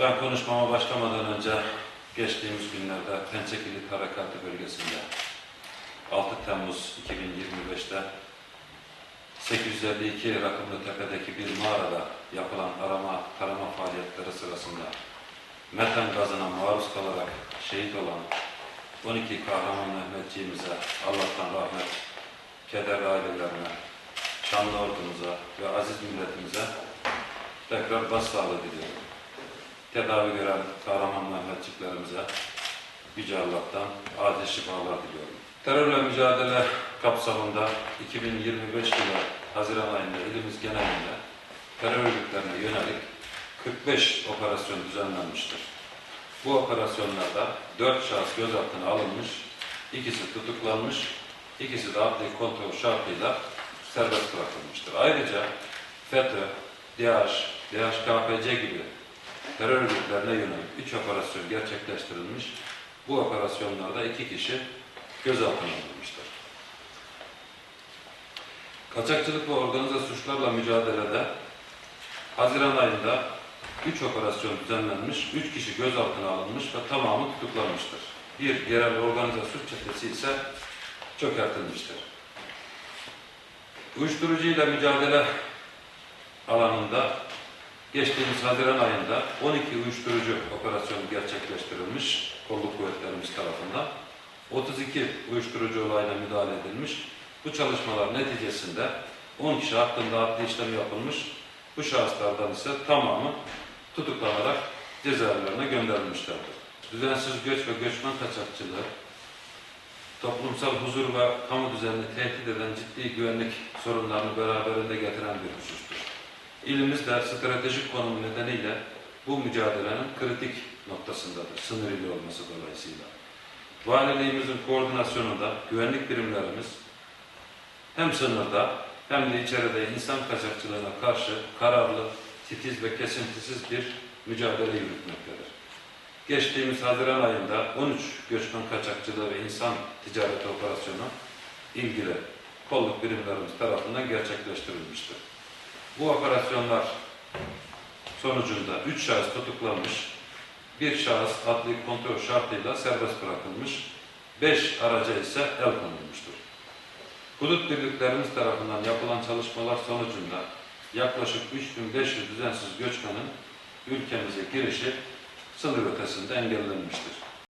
Ben konuşmama başlamadan önce geçtiğimiz günlerde Pençekilit Harekatı bölgesinde 6 Temmuz 2025'te 852 rakımlı tepedeki bir mağarada yapılan arama tarama faaliyetleri sırasında metan gazına maruz kalarak şehit olan 12 kahraman Mehmetçiğimize Allah'tan rahmet, keder ailelerine, şanlı ordumuza ve aziz milletimize tekrar başsağlığı diliyorum. Tedavi gören kahraman Mehmetçiklerimize Yüce Allah'tan acil şifalar diliyorum. Terörle mücadele kapsamında 2025 yılı Haziran ayında ilimiz genelinde terör örgütlerine yönelik 45 operasyon düzenlenmiştir. Bu operasyonlarda 4 şahıs gözaltına alınmış, ikisi tutuklanmış, ikisi de adli kontrol şartıyla serbest bırakılmıştır. Ayrıca FETÖ, DAEŞ, DHKPC gibi terör örgütlerine yönelik 3 operasyon gerçekleştirilmiş. Bu operasyonlarda iki kişi gözaltına alınmıştır. Kaçakçılık ve organize suçlarla mücadelede Haziran ayında 3 operasyon düzenlenmiş, 3 kişi gözaltına alınmış ve tamamı tutuklanmıştır. Bir yerel organize suç çetesi ise çökertilmiştir. Uyuşturucu ile mücadele alanında geçtiğimiz Haziran ayında 12 uyuşturucu operasyonu gerçekleştirilmiş kolluk kuvvetlerimiz tarafından. 32 uyuşturucu olayına müdahale edilmiş. Bu çalışmalar neticesinde 10 kişi hakkında adli işlem yapılmış. Bu şahıslardan ise tamamı tutuklanarak cezaevlerine gönderilmişlerdir. Düzensiz göç ve göçmen kaçakçılığı, toplumsal huzur ve kamu düzenini tehdit eden ciddi güvenlik sorunlarını beraberinde getiren bir husustur. İlimiz de stratejik konumu nedeniyle bu mücadelenin kritik noktasındadır, sınır ili olması dolayısıyla. Valiliğimizin koordinasyonunda güvenlik birimlerimiz hem sınırda hem de içeride insan kaçakçılığına karşı kararlı, titiz ve kesintisiz bir mücadele yürütmektedir. Geçtiğimiz Haziran ayında 13 göçmen kaçakçılığı ve insan ticareti operasyonu ilgili kolluk birimlerimiz tarafından gerçekleştirilmiştir. Bu operasyonlar sonucunda 3 şahıs tutuklanmış, bir şahıs adli kontrol şartıyla serbest bırakılmış, 5 araca ise el konulmuştur. Hudut birliklerimiz tarafından yapılan çalışmalar sonucunda yaklaşık 3500 düzensiz göçmenin ülkemize girişi sınır ötesinde engellenmiştir.